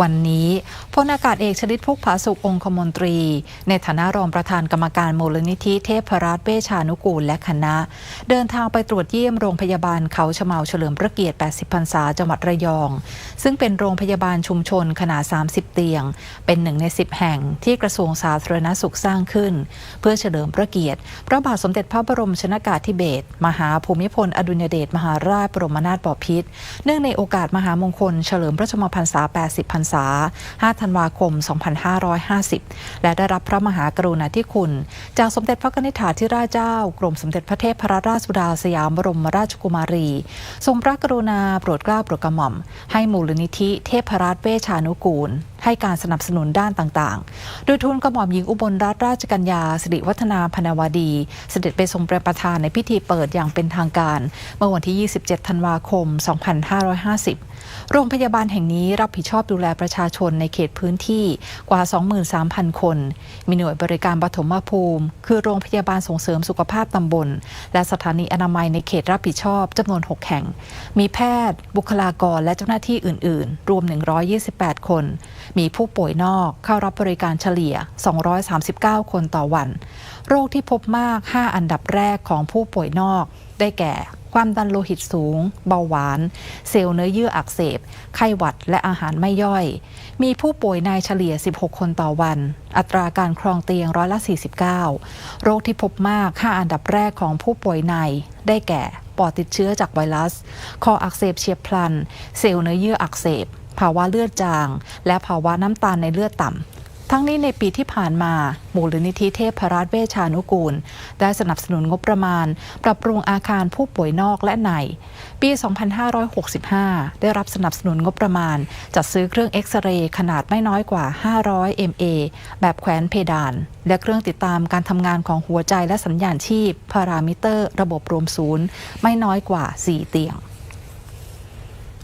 วันนี้พลอากาศเอกชลิตพุกผาสุของคมนตรี ในฐานะรองประธานกรรมการมูลนิธิเทพรัตน์เวชานุกูลและคณะ เดินทางไปตรวจเยี่ยมโรงพยาบาลเขาชะเมาเฉลิมพระเกียรติ 80 พรรษาจังหวัดระยอง ซึ่งเป็นโรงพยาบาลชุมชนขนาด 30 เตียง เป็นหนึ่งใน 10 แห่งที่กระทรวงสาธารณสุขสร้างขึ้น เพื่อเฉลิมพระเกียรติ พระบาทสมเด็จพระบรมชนากาธิเบศรมหาภูมิพล อดุลยเดชมหาราชบรมนาถบพิตรเนื่องในโอกาสมหามงคลเฉลิมพระชนมพรรษา 80 พรรษา 5 ธันวาคม 2550 และได้รับพระมหากรุณาธิคุณ จากสมเด็จพระนิษฐาธิราชเจ้า กรมสมเด็จพระเทพรราชสุดาสยามบรมราชกุมารี ทรงพระกรุณาโปรดเกล้าโปรดกระหม่อม ให้มูลนิธิเทพรัตน์เวชานุกูล ให้การสนับสนุนด้านต่างๆ โดยทุนกระหม่อมหญิงอุบลรัตนราชกัญญาสิริวัฒนาพนาวดี เสด็จไปทรงประประธานในพิธีเปิดอย่างเป็นทางการ เมื่อวันที่ 27 ธันวาคม 2550 โรงพยาบาลแห่งนี้รับผิดชอบดูแลประชาชนในเขตพื้นที่กว่า 23,000 คน มีหน่วยบริการปฐมภูมิ คือโรงพยาบาลส่งเสริมสุขภาพตำบล และสถานีอนามัยในเขตรับผิดชอบจำนวน 6 แห่ง มีแพทย์ บุคลากรและเจ้าหน้าที่อื่น ๆ รวม 128 คน มีผู้ป่วยนอกเข้ารับบริการเฉลี่ย 239 คนต่อวัน โรคที่พบมาก 5 อันดับแรกของผู้ป่วยนอก ได้แก่ ความดันโลหิตสูง เบาหวาน เซลล์เนื้อเยื่ออักเสบ ไข้หวัดและอาหารไม่ย่อย มีผู้ป่วยในเฉลี่ย 16 คนต่อวัน อัตราการครองเตียงร้อยละ 49 โรคที่พบมาก 5 อันดับแรกของผู้ป่วยใน ได้แก่ ปอดติดเชื้อจากไวรัส คออักเสบเฉียบพลัน เซลล์เนื้อเยื่ออักเสบ ภาวะเลือดจาง และภาวะน้ำตาลในเลือดต่ำ ทั้งนี้ในปีที่ผ่านมา มูลนิธิเทพรัตเวชานุกูล ได้สนับสนุนงบประมาณ ปรับปรุงอาคารผู้ป่วยนอกและใน ปี 2565 ได้รับสนับสนุนงบประมาณ จัดซื้อเครื่องเอ็กซเรย์ขนาดไม่น้อยกว่า 500 MA แบบแขวนเพดาน และเครื่องติดตามการทำงานของหัวใจและสัญญาณชีพพารามิเตอร์ ระบบรวมศูนย์ ไม่น้อยกว่า 4 เตียง